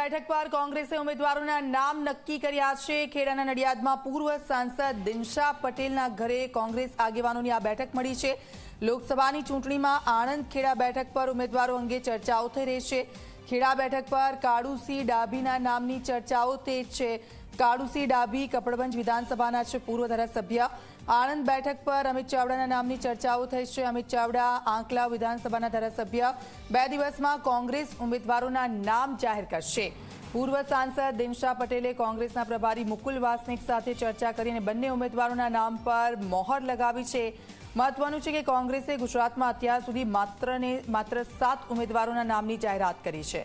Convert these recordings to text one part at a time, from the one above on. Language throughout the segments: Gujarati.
બેઠક પર કોંગ્રેસે ઉમેદવારોના નામ નક્કી કર્યા છે. ખેડાના નડિયાદમાં પૂર્વ સાંસદ દિનશા પટેલના ઘરે કોંગ્રેસ આગેવાનોની આ બેઠક મળી છે. લોકસભાની ચૂંટણીમાં આણંદ ખેડા બેઠક પર ઉમેદવારો અંગે ચર્ચાઓ થઈ રહી છે. ખેડા બેઠક પર કાળુસિંહ ડાભીના નામની ચર્ચાઓ તેજ છે. કાળુસિંહ ડાભી, કપડવંજ વિધાનસભાના છે પૂર્વ ધારાસભ્ય. આણંદ બેઠક પર અમિત ચાવડાના નામની ચર્ચાઓ થઈ છે. અમિત ચાવડા આંકલા વિધાનસભાના ધારાસભ્ય. બે દિવસમાં કોંગ્રેસ ઉમેદવારોના નામ જાહેર કરશે. પૂર્વ સાંસદ દિનશા પટેલે કોંગ્રેસના પ્રભારી મુકુલ વાસનિક સાથે ચર્ચા કરીને બંને ઉમેદવારોના નામ પર મોહર લગાવી છે. મહત્વનું છે કે કોંગ્રેસે ગુજરાતમાં અત્યાર સુધી માત્ર માત્ર સાત ઉમેદવારોના નામની જાહેરાત કરી છે.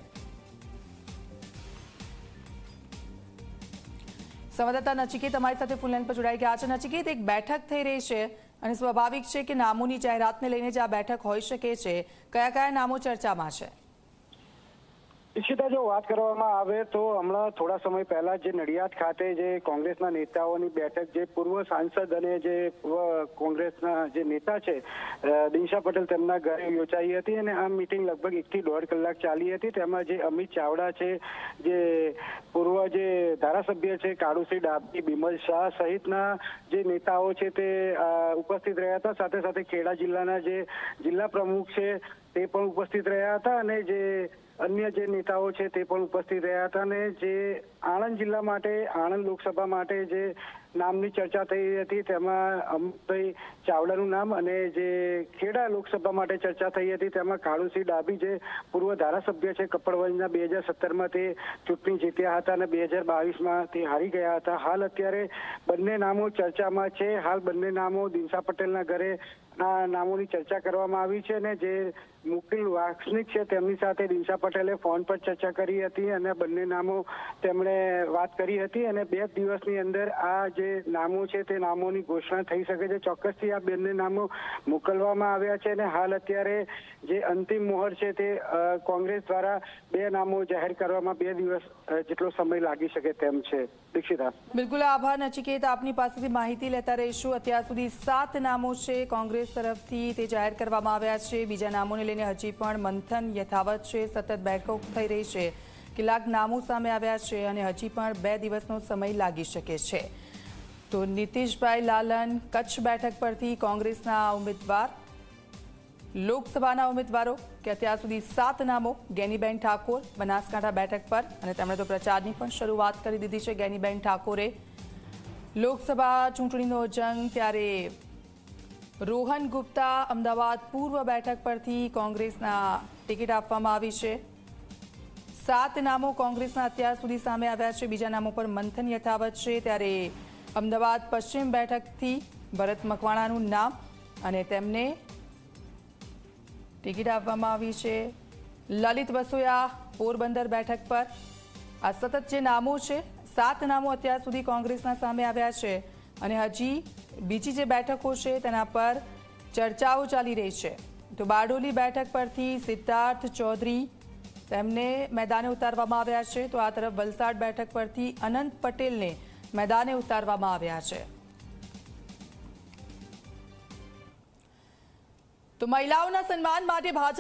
સંવાદદાતા નચિકેત તમારી સાથે ફૂલલાઈન પર જોડાઈ ગયા છે. નચિકેત, એક બેઠક થઈ રહી છે અને સ્વાભાવિક છે કે નામોની જાહેરાતને લઈને જે આ બેઠક હોઈ શકે છે. કયા કયા નામો ચર્ચામાં છે? ઈશિતા જો વાત કરવામાં આવે તો હમણાં થોડા સમય પહેલા જે નડિયાદ ખાતે જે કોંગ્રેસના નેતાઓની બેઠક, જે પૂર્વ સાંસદ અને જે કોંગ્રેસના જે નેતા છે દિનશા પટેલ તેમના ઘરે યોજાઈ હતી અને આ મીટિંગ લગભગ એકથી દોઢ કલાક ચાલી હતી. તેમાં જે અમિત ચાવડા છે, જે જે ધારાસભ્ય છે, કાળુસિંહ ડાબી બિમલ શાહ સહિતના જે નેતાઓ છે તે ઉપસ્થિત રહ્યા હતા. સાથે સાથે ખેડા જિલ્લાના જે જિલ્લા પ્રમુખ છે તે પણ ઉપસ્થિત રહ્યા હતા અને જે અન્ય જે નેતાઓ છે તે પણ ઉપસ્થિત રહ્યા હતા અને જે આણંદ જિલ્લા માટે, આણંદ લોકસભા માટે જે નામની ચર્ચા થઈ હતી. તેમાં અમિતભાઈ ચાવડાનું નામ અને જે ખેડા લોકસભા માટે ચર્ચા થઈ હતી, તેમાં કાળુસિંહ ડાભી જે પૂર્વ ધારાસભ્ય છે કપડવંજના બે હજાર સત્તરમાં તે ચૂંટણી જીત્યા હતા અને બે હજાર બાવીસમાં તે હારી ગયા હતા. હાલ અત્યારે બંને નામો ચર્ચામાં છે. હાલ બંને નામો દિનશા પટેલના ઘરે ના નામોની ચર્ચા કરવામાં આવી છે અને જે મુકિલ વાસનિક છે તેમની સાથે દિનશા પટેલે ફોન પર ચર્ચા કરી હતી અને બંને નામો તેમણે વાત કરી હતી અને બે દિવસની અંદર આ જે નામો છે તે નામોની ઘોષણા થઈ શકે છે. ચોક્કસથી આ બંને નામો મોકલવામાં આવ્યા છે અને હાલ અત્યારે જે અંતિમ મોહર છે તે કોંગ્રેસ દ્વારા બે નામો જાહેર કરવામાં બે દિવસ જેટલો સમય લાગી શકે તેમ છે. દીક્ષિતા. બિલકુલ આભાર, નચિકેત. આપની પાસેથી માહિતી લેતા રહીશું. અત્યાર સુધી સાત નામો છે કોંગ્રેસ તરફથી તે જાહેર કરવામાં આવ્યા છે. બીજા નામોને લઈને હજી પણ મંથન યથાવત છે. સતત બેઠક થઈ રહી છે. કેટલાક નામો સામે આવ્યા છે અને હજી પણ બે દિવસનો સમય લાગી શકે છે. તો નીતિશભાઈ લાલન કચ્છ બેઠક પરથી કોંગ્રેસના ઉમેદવાર. લોકસભાના ઉમેદવારો કે અત્યાર સુધી સાત નામો ગેનીબેન ઠાકોર બનાસકાંઠા બેઠક પર અને તેમણે તો પ્રચારની પણ શરૂઆત કરી દીધી છે ગેનીબેન ઠાકોરે. લોકસભા ચૂંટણીનો જંગ ત્યારે રોહન ગુપ્તા અમદાવાદ પૂર્વ બેઠક પરથી કોંગ્રેસના ટિકિટ આપવામાં આવી છે. સાત નામો કોંગ્રેસના અત્યાર સુધી સામે આવ્યા છે, બીજા નામો પર મંથન યથાવત છે. ત્યારે અમદાવાદ પશ્ચિમ બેઠકથી ભરત મકવાણાનું નામ અને તેમને ટિકિટ આપવામાં આવી છે. લલિત વસોયા પોરબંદર બેઠક પર. આ સતત જે નામો છે, સાત નામો અત્યાર સુધી કોંગ્રેસના સામે આવ્યા છે અને હજી બીજી જે બેઠકો છે તેના પર ચર્ચાઓ ચાલી રહી છે. તો બારડોલી બેઠક પરથી સિદ્ધાર્થ ચૌધરી તેમને મેદાને ઉતારવામાં આવ્યા છે. તો આ તરફ વલસાડ બેઠક પરથી અનંત પટેલને મેદાને ઉતારવામાં આવ્યા છે. તો મહિલાઓના સન્માન માટે ભાજપ